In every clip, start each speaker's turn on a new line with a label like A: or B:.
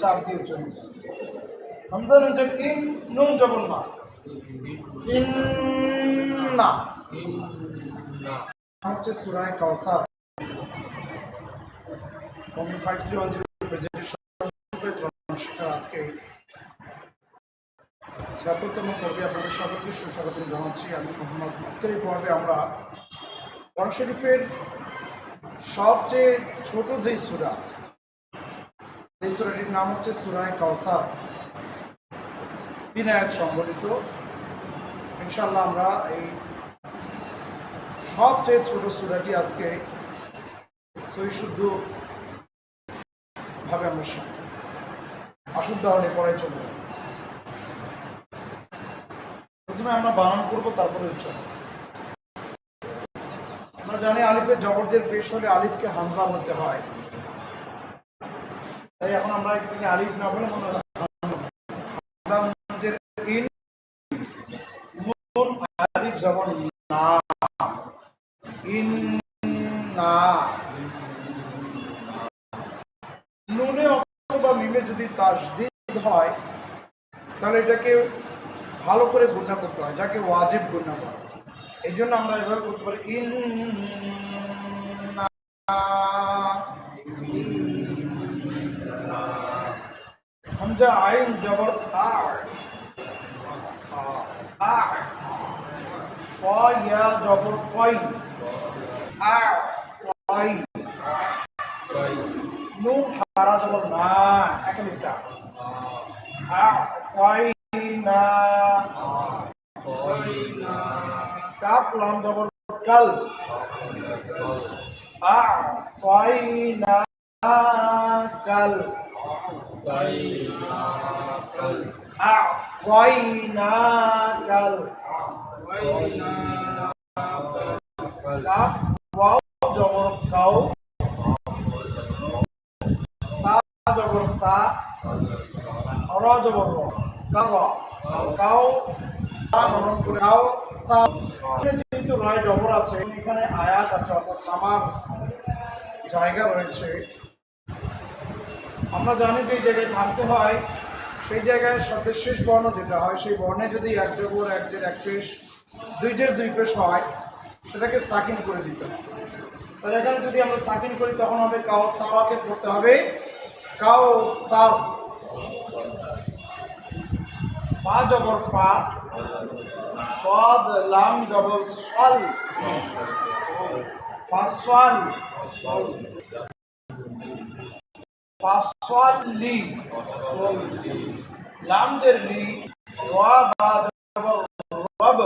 A: চাপ হামজা নুন জবর না। হচ্ছে সুরায় আজকে। আপনাদের সকলকে সুস্বাগত জানাচ্ছি। আমি মোহাম্মদ। আজকের এই পর্বে আমরা কোরআন শরীফের সবচেয়ে ছোট যে সুরা, এই সুরাটির নাম হচ্ছে সুরায় কাউসার। তিন আয়াত সংগঠিত ইনশাল্লাহ আমরা এই সবচেয়ে ছোট সুরাটি আজকে সহিশুদ্ধ ভাবে আমরা। আসুন তাহলে পড়াই চলবে প্রথমে আমরা বানান করব, তারপরে উচ্চারণ জানি আলিফের জবরদের পেশ হলে আলিফকে হামজা বলতে হয়। তাই এখন আমরা আলিফ না বলে আলিফ জবর না। ইন না। নুনে অথবা মিমে যদি তাসদিদ হয়, তাহলে এটাকে ভালো করে গুণা করতে হয়, যাকে ওয়াজিব গুণা বলে। এই জন্য আমরা এভাবে করতে পারি। ইন হামজা আইন জবর আর আর কয়া জবর কই আর কই নুন হারা জবর না একালিটা আর কই না? কাফ লাম জবর কাল। আ'তাইনা কাল। আ'তাইনা কাল। কাফ ওয়াও জবর কাউ তা জবর তা। র জবর কাও। তা আমার জানি যে জায়গায় থামতে হয়, সেই জায়গায় শব্দের শেষ বর্ণ যেটা হয়, সেই বর্ণে যদি এক জবর, এক জের, এক পেশ, দুই জের, দুই পেশ হয়, সেটাকে সাকিন করে দিতে হবে তাহলে এখানে যদি আমরা সাকিন করি, তখন হবে কাও তারাকে করতে হবে। কাও তার ফা জবর ফা সদ লাম ডবল সল। ফাসল ফাসল লি। লাম দের লি। ওয়া বা ডবল রব।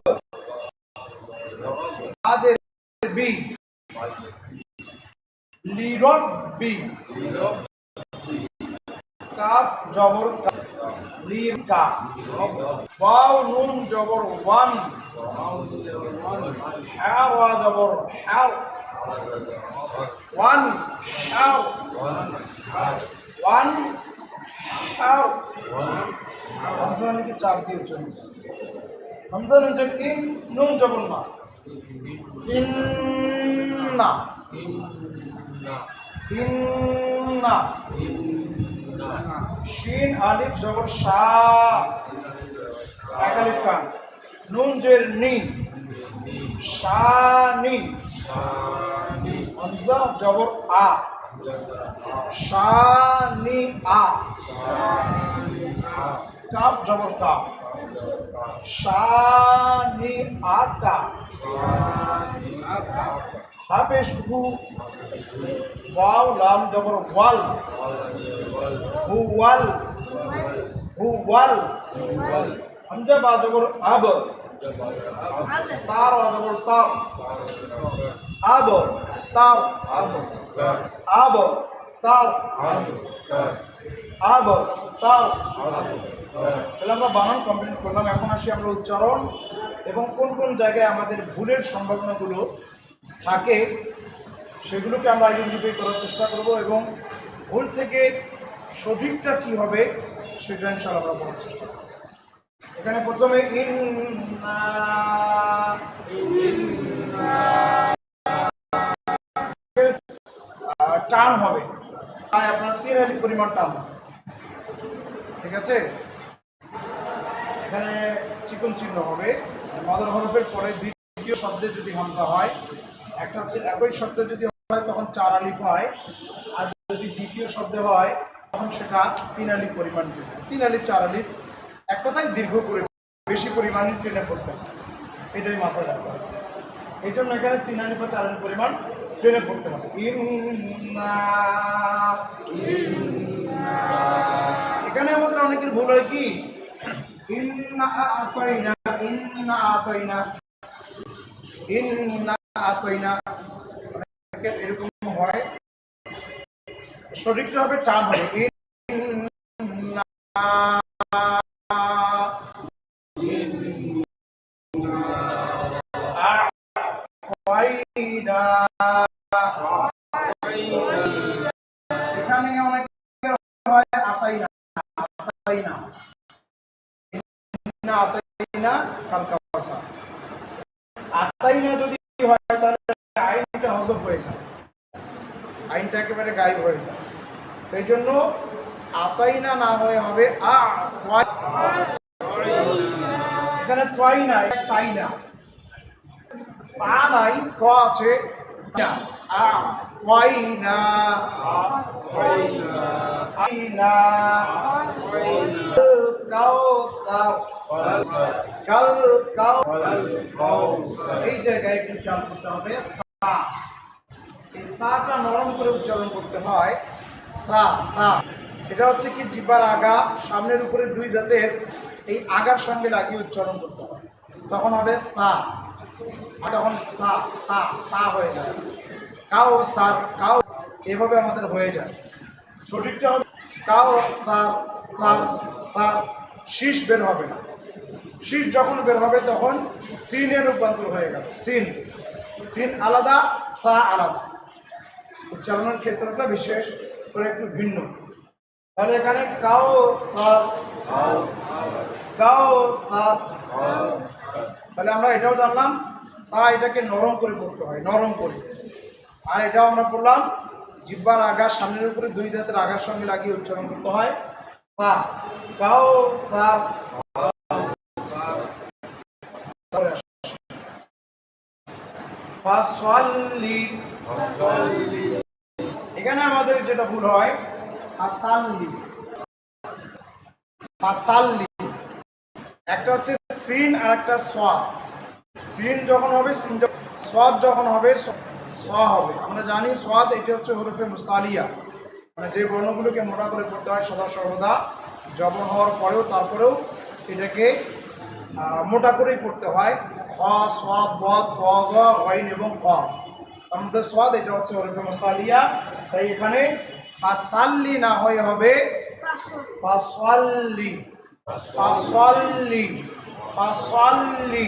A: আদের বি। লি রব বি। কাফ জবর কাফ। কা লির কা ওয়াও নুন জবর ওয়ান হ্যাঁ ওয়া জবর হ্যাঁ ওয়ান হ্যাঁ ওয়ান হ্যাঁ হামজা নাকি চাপ দিয়ে উচ্চারণ হামজা নুন জব ইন নুন জবর না ইন না ইন না শিন, আলিফ জবর শাহ কান। নুন, জের, নি। শানি হামজা জবর, আ। শানি আ। কাফ, জবর কা শানি আকা হাফেশ হু ওয়াও লাম জবর ওয়াল। হুয়াল হুয়াল হামজা বা জবর আব। তার জবর তার আব তার আব আব তার। আব তার। তাহলে আমরা বানান কমপ্লিট করলাম। এখন আসি আমরা উচ্চারণ এবং কোন কোন জায়গায় আমাদের ভুলের সম্ভাবনাগুলো থাকে সেগুলোকে আমরা আইডেন্টিফাই করার চেষ্টা করব এবং ভুল থেকে সঠিকটা কি হবে সেটা ইনশাআল্লাহ আমরা বলার চেষ্টা করব। এখানে প্রথমে ইন টান হবে। আপনার তিন পরিমাণ টান ঠিক আছে? এখানে চিকন চিহ্ন হবে। মাদার হরফের পরে দ্বিতীয় শব্দে যদি হামজা হয়, একটা হচ্ছে একই শব্দে যদি হয়, তখন চার আলিফ হয়। আর যদি দ্বিতীয় শব্দে হয়, তখন সেটা তিন আলিফ পরিমাণ তিন আলিফ, চার আলিফ, এক কথায় দীর্ঘ করে বেশি পরিমাণে ট্রেনে পড়তে এটাই মাথায় রাখতে হবে। এই জন্য এখানে তিন আলিফ বা চার আলিফ পরিমাণ ট্রেনে পড়তে হবে। এখানে আমাদের অনেকের ভুল হয় কি? ইন্না আতাইনা ইন্না আতাইনা ইন্না আতাইনা এরকম হয়? সঠিকটা হবে টান হবে। ইন্না আতাইনা ইন্না আতাইনা কাল কাওয়াসার আতাইনা যদি হয় তাহলে আইনটা হজফ হয়ে যায়। আইনটা একেবারে গায়েব হয়ে যায়। সেই জন্য আতাইনা না হয়ে হবে আ। এখানে ত্বয় নাই তাই না। তা নাই ক আছে না। আ না। আইনা কাউ কাউ এই জায়গায় একটু খেয়াল করতে হবে। তাটা নরম করে উচ্চারণ করতে হয়। তা তা। এটা হচ্ছে কি জিব্বার আগা, সামনের উপরে দুই দাঁতের এই আগার সঙ্গে লাগিয়ে উচ্চারণ করতে হয়। তখন হবে তা। তখন তা, সা সা হয়ে যায়। কাও সার কাও। এভাবে আমাদের হয়ে যায়। সঠিকটা হবে কাও তার তার তার শীষ বের হবে না। শীষ যখন বের হবে তখন সিনের রূপান্তর হয়ে গেল। সিন। সিন আলাদা, তা আলাদা। উচ্চারণের ক্ষেত্রটা বিশেষ করে একটু ভিন্ন। তাহলে এখানে কাও তার কাও তার তাহলে আমরা এটাও জানলাম তা এটাকে নরম করে পড়তে হয়, নরম করে। আর এটাও আমরা পড়লাম, জিব্বার আগা সামনের উপরে দুই দাঁতের আগার সঙ্গে লাগিয়ে উচ্চারণ করতে হয় পা কাও পা ফাসল্লি। এখানে আমাদের যেটা ভুল হয়, ফাসাল্লি। ফাসাল্লি। একটা হচ্ছে সিন আর একটা সোয়াদ সিন যখন হবে, সিন সোয়াদ যখন হবে, স- স হবে। আমরা জানি সোয়াদ এটি হচ্ছে হরফে মুস্তালিয়া। মানে যে বর্ণগুলোকে মোটা করে পড়তে হয় সদা সর্বদা জবর হওয়ার পরেও তারপরেও এটাকে মোটা করেই পড়তে হয়। খ সোয়াদ ওয়াইন এবং ক। তার মধ্যে এটা হচ্ছে হরফে মুস্তালিয়া তাই এখানে ফাসাল্লি না হয়ে হবে ফাসল্লি। ফাসল্লি। ফাসল্লি।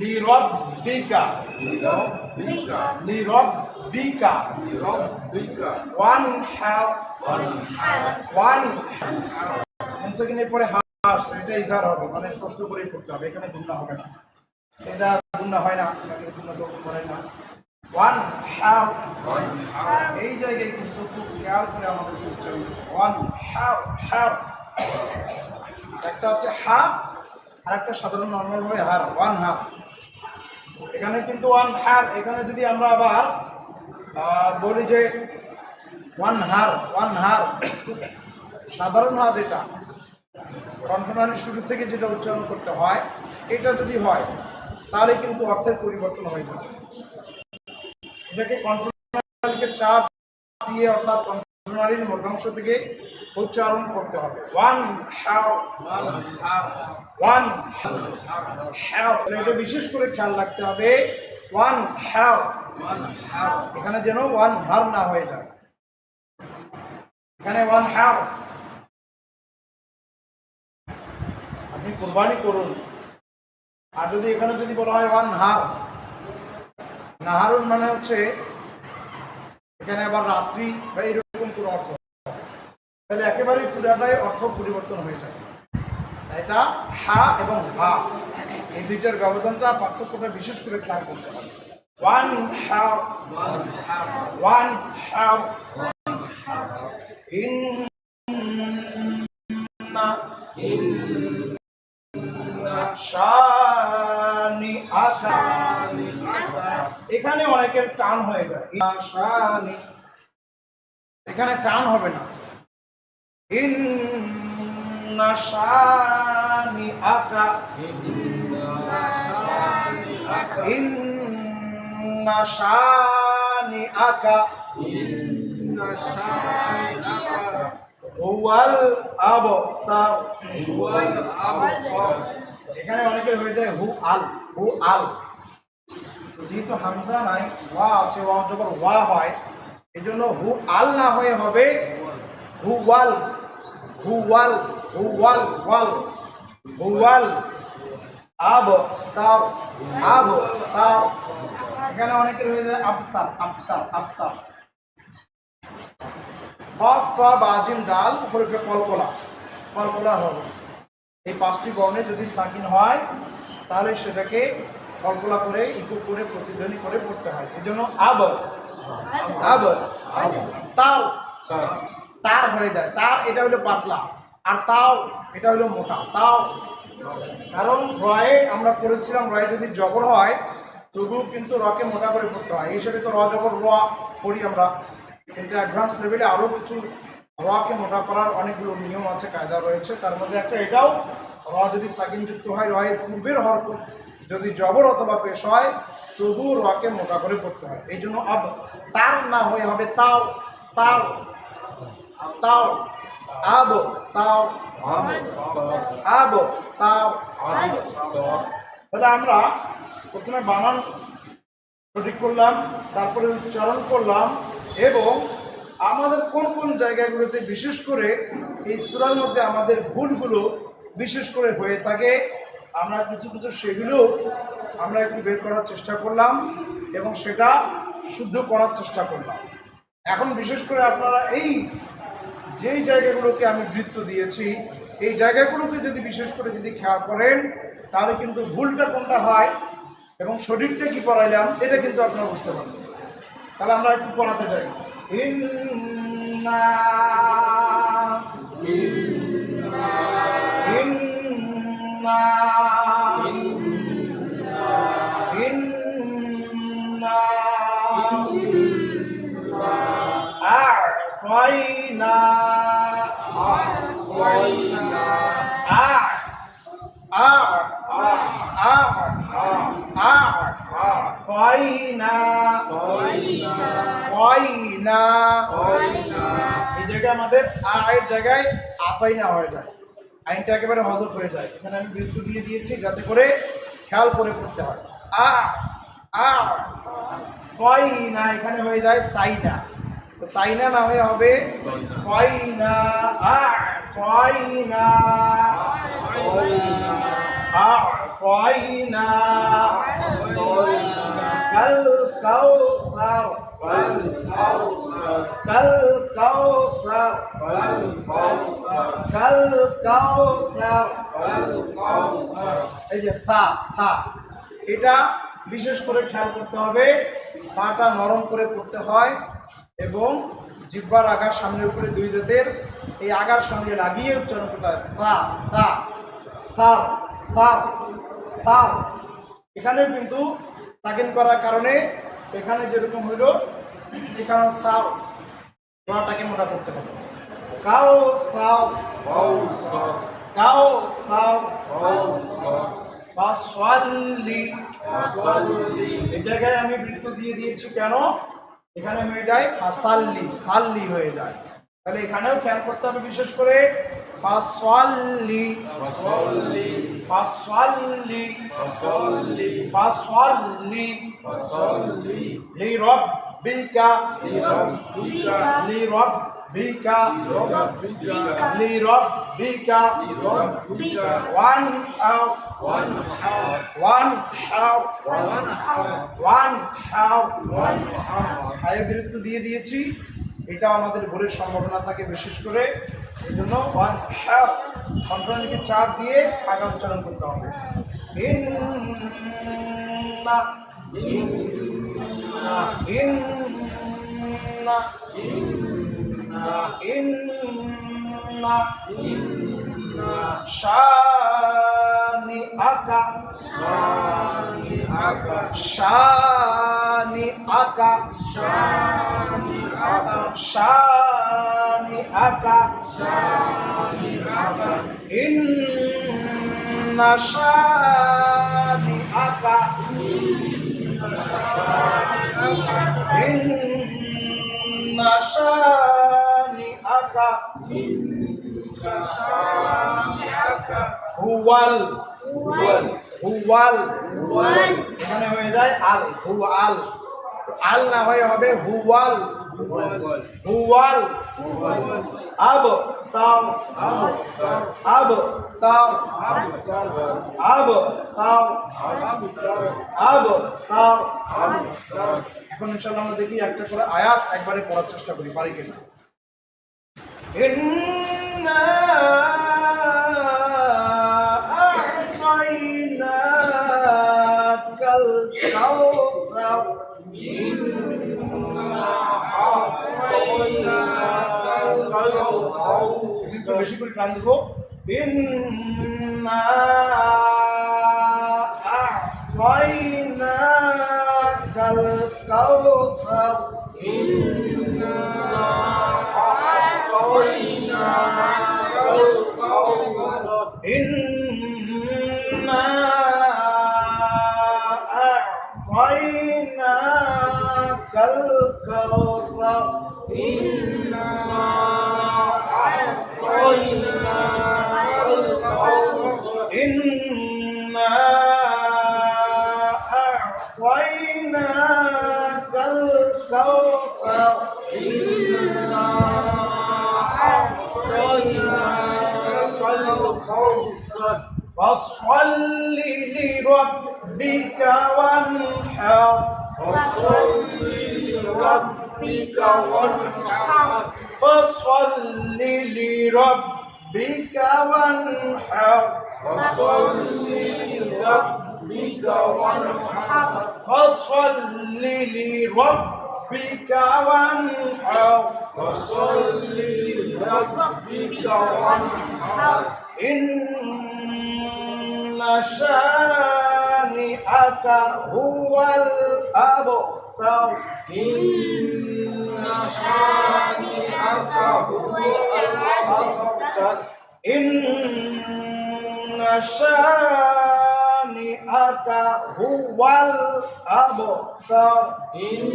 A: লিরব্বিকা। লিরব্বিকা। ওয়ান হ্যাভ ওয়ান সেকেন্ডের পরে হবে। মানে স্পষ্ট করেই পড়তে হবে, এখানে গুণনা হবে না। এটা গুণনা হয় না করে না। ওয়ান এই জায়গায় কিন্তু খুব খেয়াল করে আমাদের ওয়ান একটা হচ্ছে হা আর একটা সাধারণ নর্মাল ভাবে হার ওয়ান হাফ এখানে কিন্তু ওয়ান হার এখানে যদি আমরা আবার বলি যে ওয়ান হার ওয়ান হার সাধারণ হার যেটা কনফারেন্স শুরু থেকে যেটা উচ্চারণ করতে হয়, এটা যদি হয়, তাহলে কিন্তু অর্থের পরিবর্তন হয়ে যাবে এটাকে কনফারেন্সকে চাপ দিয়ে অর্থাৎ কনফারেন্সের মধ্যাংশ থেকে উচ্চারণ করতে হবে। ওয়ান ওয়ান এটা বিশেষ করে খেয়াল রাখতে হবে। ওয়ান হ্যাও এখানে যেন ওয়ান, হার না হয়ে যায়। এখানে ওয়ান হ্যাও আপনি কোরবানি করুন আর যদি এখানে যদি বলা হয় ওয়ান হার নাহারুন মানে হচ্ছে এখানে আবার রাত্রি বা এরকম কোনো অর্থ তাহলে একেবারেই পুরাটাই অর্থ পরিবর্তন হয়ে যায় এটা হা এবং হা এই দুইটার ব্যবধানটা পার্থক্যটা বিশেষ করে খেয়াল করতে হবে ওয়ান ওয়ান শানি আসানি এখানে অনেকের টান হয়ে যায়। শানি এখানে টান হবে না। ইন্না শানি আকা। ইন্না শানি আকা। হুয়াল আবতার। এখানে অনেকের হয়ে যায় হু আল হু আল। যেহেতু হামজা নাই, ওয়া আছে, ওয়া যখন ওয়া হয় এই জন্য হু আল না হয়ে হবে হু ওয়াল হু ওয়াল হু ওয়াল ওয়াল, হু ওয়াল, আব তার আব তার এখানে অনেকের হয়ে যায় আফতার আফতার আফতার কফ ক বাজিম দাল, হরফে কলকলা কলকলা হবে। এই পাঁচটি বর্ণে যদি সাকিন হয়, তাহলে সেটাকে কল্পনা করে, ইকো করে, প্রতিধ্বনি করে পড়তে হয়। এই জন্য আব আব তাও তার হয়ে যায়। তার এটা হলো পাতলা, আর তাও এটা হলো মোটা। তাও কারণ রয়ে আমরা পড়েছিলাম, রয়ে যদি জবর হয়, তবুও কিন্তু রকে মোটা করে পড়তে হয়। এই হিসেবে তো র জবর র পড়ি আমরা। কিন্তু অ্যাডভান্স লেভেলে আরও কিছু রকে মোটা করার অনেকগুলো নিয়ম আছে, কায়দা রয়েছে। তার মধ্যে একটা এটাও, র যদি সাকিন যুক্ত হয়, রয়ের পূর্বের হরকত যদি জবর অথবা পেশ হয় তবু রকে মোটা করে পড়তে হয়। এই জন্য আব তার না হয়ে হবে তাও তাও তাও, আব তাও আব, তাও তাহলে আমরা প্রথমে বানান সঠিক করলাম, তারপরে উচ্চারণ করলাম এবং আমাদের কোন কোন জায়গাগুলোতে বিশেষ করে এই সুরার মধ্যে আমাদের ভুলগুলো বিশেষ করে হয়ে থাকে, আমরা কিছু কিছু সেগুলো আমরা একটু বের করার চেষ্টা করলাম এবং সেটা শুদ্ধ করার চেষ্টা করলাম। এখন বিশেষ করে আপনারা এই যেই জায়গাগুলোকে আমি বৃত্ত দিয়েছি, এই জায়গাগুলোকে যদি বিশেষ করে যদি খেয়াল করেন, তাহলে কিন্তু ভুলটা কোনটা হয় এবং শরীরটা কি পড়াইলাম, এটা কিন্তু আপনারা বুঝতে পারবেন তাহলে আমরা একটু পড়াতে إنا إنا إنا إنا أعطينا أعطينا أع أع أع أع أعطينا أعطينا এই জায়গায় আমাদের আয়ের জায়গায় আতাইনা হয়ে যায়। আইনটা একেবারে হজর হয়ে যায়। এখানে আমি বৃত্ত দিয়ে দিয়েছি যাতে করে খেয়াল করে পড়তে হয়। আ আ না এখানে হয়ে যায় তাই না তো তাই না না হয়ে হবে কয় না আ না আ কয় না কাল কাউসার কাল কাউসার কাল কাউসার এই যে তা তা এটা বিশেষ করে খেয়াল করতে হবে, পাটা নরম করে পড়তে হয় এবং জিব্বার আগার সামনে উপরে দুই দাঁতের এই আগার সঙ্গে লাগিয়ে উচ্চারণ করতে হয়। তা তা তা তা তা এখানেও কিন্তু তাকিন করার কারণে এখানে যেরকম হইল এখানে তাও গলাটাকে মোটা করতে হবে। কাও তাও কাও তাও ফাসওয়াল্লি এই জায়গায় আমি বৃত্ত দিয়ে দিয়েছি কেন? এখানে হয়ে যায় ফাসাল্লি সাল্লি হয়ে যায়। তাহলে এখানেও খেয়াল করতে হবে বিশেষ করে ফাসওয়াল্লি ফাসওয়াল্লি ফাসওয়াল্লি লিরাব্বিকা লিরাব্বিকা লিরাব্বিকা ওয়ান আউ ওয়ান আউ ওয়ান আউ হায় বিরুদ্ধ দিয়ে দিয়েছি। এটা আমাদের ভোরের সম্ভাবনা থাকে বিশেষ করে। এই জন্য ওয়ান হ্যাভ কন্ট্রোলকে চাপ দিয়ে আগা উচ্চারণ করতে হবে। শানি আকা শানি আকা শানি আকা শানি আকা শানি শানি আকা ইন্না শানি আকা হুয়াল। হুয়াল। হুয়াল। হুয়াল। এখানে হয়ে যায় আল। হুয়াল। আল না হয়ে হবে হুয়াল। এখন ইনশাআল্লাহ আমরা দেখি একটা করে আয়াত একবারে পড়ার চেষ্টা করি পারি কিনা? is going to basically translate in إنا أعطيناك الكوثر إنا أعطيناك الكوثر فصل لربك وانحر فصل لربك وانحر فصل لربك وانحر فصل لربك وانحر فصل لربك وانحر فصل لربك وانحر إن شانئك هو الأبتر إن شانئك هو الأبتر إن شانئك هو الأبتر إن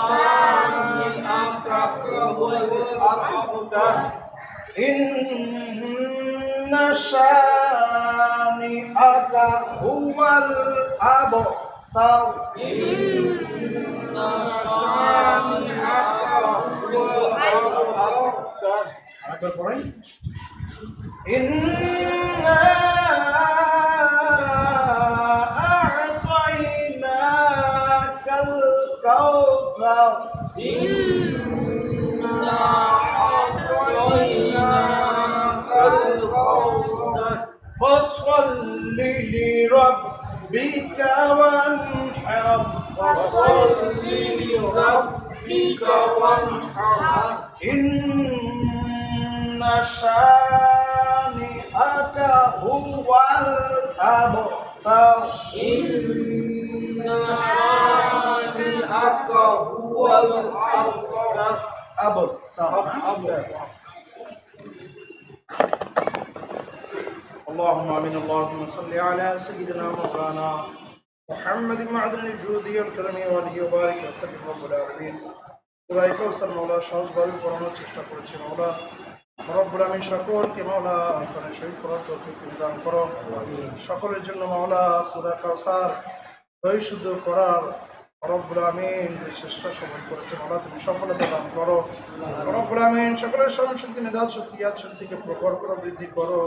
A: شانئك هو الأبتر إن شانئك هو الأبتر إن شانئك هو الأبتر أكبر قرآن إنا أعطيناك الكوثر. إنا أعطيناك الكوثر. فصل لربك وانحر. فصل لربك وانحر. إن شانئك هو الأبتر إن شانئك هو الأبتر أبتر اللهم امين اللهم صل على سيدنا مولانا محمد معدن الجود والكرم واله وبارك وسلم رب العالمين পুরাই কৌসার মাওলা সহজভাবে পড়ানোর চেষ্টা করেছে মাওলা রব্বুল আমিন সকলকে মাওলা আসানের শহীদ করার তৌফিক দান করো। সকলের জন্য মাওলা সূরা কাউসার দই শুদ্ধ করার রব্বুল আমিন চেষ্টা সময় করেছে। মাওলা তুমি সফলতা দান করো। রব্বুল আমিন সকলের স্মরণ শক্তি মেধাত শক্তি ইয়াদ শক্তিকে প্রখর করো বৃদ্ধি করো।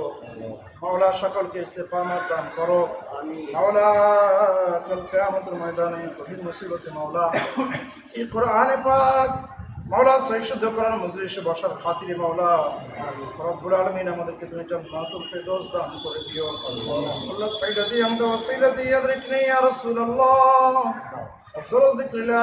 A: মাওলা সকলকে ইস্তেফামাত দান করো। মাওলা কাল কিয়ামতের ময়দানে কঠিন মুসিবতে মাওলা এই কোরআনে পাক মাওলা সহিষ্ণু সৈশুদ্ধ করার মজলিসে বসার খাতিরে মাওলা, রব্বুল আলমিন আমাদেরকে তুমি যেন মাতুল ফেরদৌস দান করে দিও। আল্লাহ ফাইলাতি আমদা ওয়াসিলাতি ইয়াদরিকনি ইয়া রাসূলুল্লাহ। আফজালুল যিকরি লা